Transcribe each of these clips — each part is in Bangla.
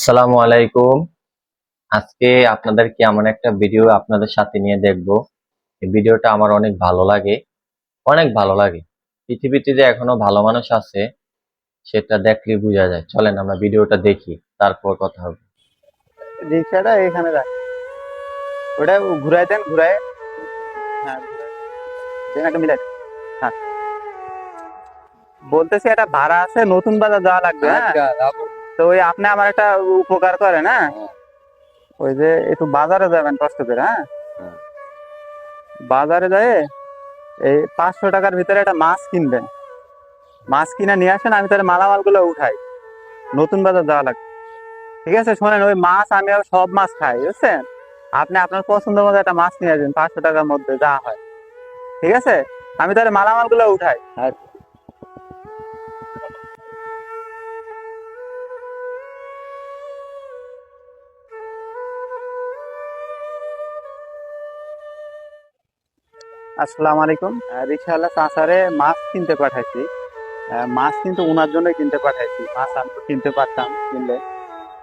আসসালামু আলাইকুম। আজকে আপনাদেরকে এমন একটা ভিডিও আপনাদের সাথে নিয়ে দেখব। এই ভিডিওটা আমার অনেক ভালো লাগে। অনেক ভালো লাগে। পৃথিবীতে যে এখনও ভালো মানুষ আছে সেটা দেখলে বোঝা যায়। চলেন আমরা ভিডিওটা দেখি তারপর কথা হবে। রিক্সাটা এখানে রাখ। ওটা ঘুরাই দেন ঘুরাই হ্যাঁ একটা মিলাই হ্যাঁ। বলতেছি একটা ভাড়া আছে নতুন বাজার যাওয়া লাগবে হ্যাঁ? তো ওই আপনি আমার একটা উপকার করেন হ্যাঁ? ওই যে একটু বাজারে যাবেন কষ্ট করে হ্যাঁ? হ্যাঁ। বাজারে যায় এই পাঁচশো টাকার ভিতরে একটা মাছ কিনবেন। মাছ কিনে নিয়ে আসেন আমি তাহলে মালামালগুলো উঠাই। নতুন বাজার যাওয়া লাগবে। ঠিক আছে শোনেন ওই মাছ আমি সব মাছ খাই বুঝছেন? আপনি আপনার পছন্দ মতো একটা মাছ নিয়ে আসবেন পাঁচশো টাকার মধ্যে যা হয়। ঠিক আছে? আমি তাহলে মালামালগুলো উঠাই আসসালামু আলাইকুম। রিক্সাওয়ালা চাচারে মাছ কিনতে পাঠাইছি। মাছ কিন্তু ওনার জন্য কিনতে পাঠাইছি। মাছ আমি তো কিনতে পারতাম কিনলে।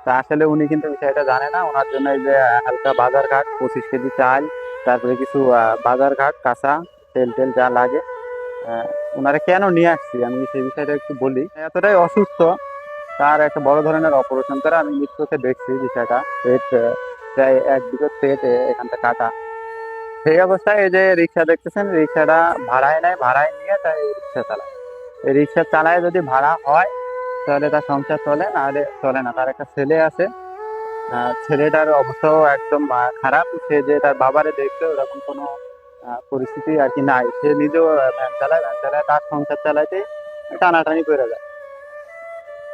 তা আসলে উনি কিন্তু বিষয়টা জানে না। ওনার জন্য যে হালকা বাজার ঘাট, পঁচিশ কেজি চাল, তারপরে কিছু বাজার ঘাট, কাঁচা, তেল টেল যা লাগে। ওনারা কেন নিয়ে আসছি? আমি সেই বিষয়টা একটু বলি। এতটাই অসুস্থ, তার একটা বড় ধরনের অপারেশন করে আমি চোখে দেখছি বিষয়টা। পেট প্রায় এক দুটো পেট এখানটা কাটা। সেই অবস্থায় এই যে রিক্সা দেখতেছেন, রিক্সাটা ভাড়ায় নেয়, ভাড়ায় নিয়ে তাই রিক্সা চালায়। এই রিক্সা চালায় যদি ভাড়া হয়, তাহলে তার সংসার চলে নাহলে চলে না। তার একটা ছেলে আছে ছেলেটার অবস্থাও একদম খারাপ। সে যে তার বাবারে দেখছে, ওরকম কোনো পরিস্থিতি আর কি নাই। সে নিজেও ভ্যান চালায় ভ্যান চালায়, তার সংসার চালাইতে টানাটানি করে যায়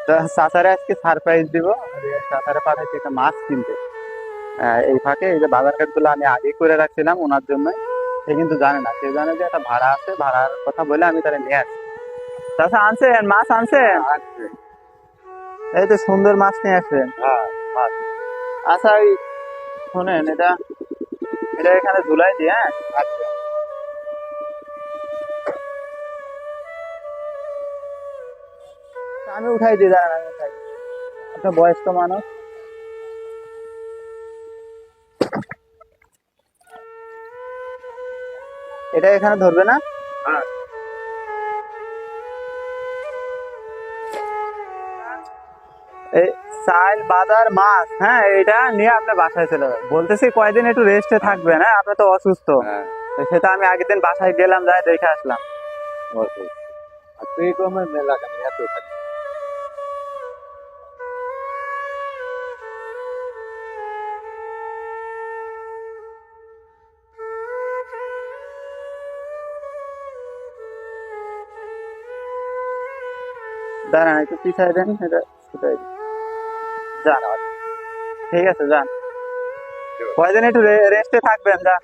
তো চাচারে আজকে সারপ্রাইজ দিব। চাচারে পাঠাইছে একটা মাছ কিনতে। এই ফাঁকে এই যে বাজার ঘাটগুলো আমি আগে করে রাখছিলাম ওনার জন্য সে কিন্তু জানে না সে জানে যে একটা ভাড়া আছে ভাড়ার কথা বলে আমি তাহলে নিয়ে আসি আনছেন? মাছ আনছেন? এই তো সুন্দর মাছ নিয়ে আসছেন আচ্ছা ওই শোনেন এটা এটা এখানে ঝুলাই দিয়ে হ্যাঁ? আচ্ছা। আমি উঠাই দিই দাঁড়ান আমি উঠাই দিই। একটা বয়স্ক মানুষ। এটা এখানে ধরবে না? এই চাল বাজার মাছ। হ্যাঁ এটা নিয়ে আপনার বাসায় চলে যাবে। বলতেছি কয়দিন একটু রেস্টে থাকবেন হ্যাঁ? আপনি তো অসুস্থ। তো সেটা আমি আগের দিন বাসায় গেলাম যাই দেখে আসলাম। তুই কমে মেলা কেন এত দাঁড়ান একটু পিছাই দেন এটা ছুটাই দিন। যান ঠিক আছে যান। কয়দিন একটু রেস্টে থাকবেন যান।